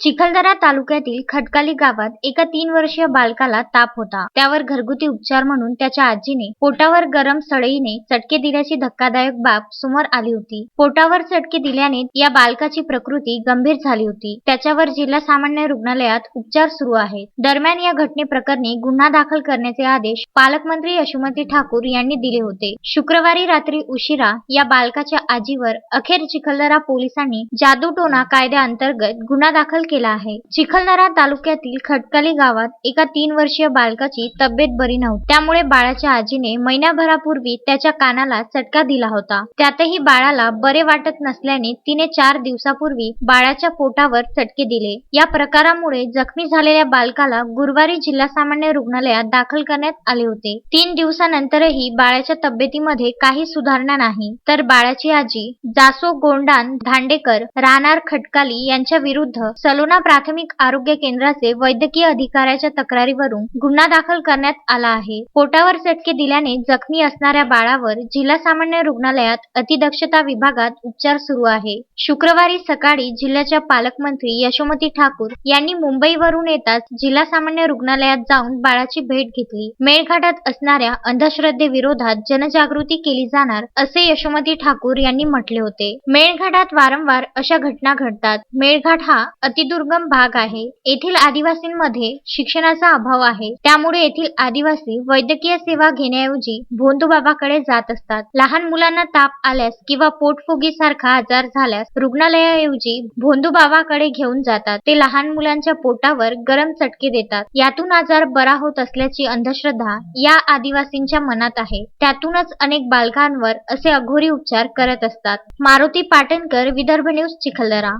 चिखलदरा तालुक्यातील खटकाली गावात एका तीन वर्षीय बालकाला ताप होता. त्यावर घरगुती उपचार म्हणून त्याच्या आजीने पोटावर गरम सळईने चटके दिल्याची धक्कादायक बाब समोर आली होती. पोटावर चटके दिल्याने या बालकाची प्रकृती गंभीर झाली होती. त्याच्यावर जिल्हा सामान्य रुग्णालयात उपचार सुरू आहेत. दरम्यान या घटनेप्रकरणी गुन्हा दाखल करण्याचे आदेश पालकमंत्री यशोमती ठाकूर यांनी दिले होते. शुक्रवारी रात्री उशिरा या बालकाच्या आजीवर अखेर चिखलदरा पोलिसांनी जादूटोना कायद्याअंतर्गत गुन्हा दाखल केला आहे. चिखलदरा तालुक्यातील खटकाली गावात एका तीन वर्षीय बालकाची तब्येत बरी नव्हती. त्यामुळे बाळाच्या आजीने महिन्याभरापूर्वी त्याच्या कानाला चटका दिला होता. त्यातही बाळाला बरे वाटत नसल्याने तिने चार दिवसापूर्वी बाळाच्या पोटावर चटके दिले. या प्रकारामुळे जखमी झालेल्या बालकाला गुरुवारी जिल्हा सामान्य रुग्णालयात दाखल करण्यात आले होते. तीन दिवसानंतरही बाळाच्या तब्येतीमध्ये काही सुधारणा नाही. तर बाळाची आजी जासो गोंडान धांडेकर राहणार खटकाली यांच्या विरुद्ध सलोना प्राथमिक आरोग्य केंद्राचे वैद्यकीय अधिकाऱ्याच्या तक्रारीवरून गुन्हा दाखल करण्यात आला आहे. पोटावर चटके दिल्याने जखमी असणाऱ्या बाळावर जिल्हा सामान्य रुग्णालयात अतिदक्षता विभागात उपचार सुरू आहे. शुक्रवारी सकाळी जिल्ह्याच्या पालकमंत्री यशोमती ठाकूर यांनी मुंबईवरून येताच जिल्हा सामान्य रुग्णालयात जाऊन बाळाची भेट घेतली. मेळघाटात असणाऱ्या अंधश्रद्धेविरोधात जनजागृती केली जाणार असे यशोमती ठाकूर यांनी म्हटले होते. मेळघाटात वारंवार अशा घटना घडतात. मेळघाट हा अति दुर्गम भाग आहे. येथील आदिवासींमध्ये शिक्षणाचा अभाव आहे. त्यामुळे येथील आदिवासी वैद्यकीय सेवा घेण्याऐवजी भोंदूबाबाकडे जात असतात. लहान मुलांना ताप आल्यास किंवा पोटफुगीसारखा आजार झाल्यास रुग्णालयाऐवजी भोंदूबाबाकडे घेऊन जातात. ते लहान मुलांच्या पोटावर गरम चटके देतात. यातून आजार बरा होत असल्याची अंधश्रद्धा या आदिवासींच्या मनात आहे. त्यातूनच अनेक बालकांवर असे अघोरी उपचार करत असतात. मारुती पाटणकर विदर्भ न्यूज चिखलदरा.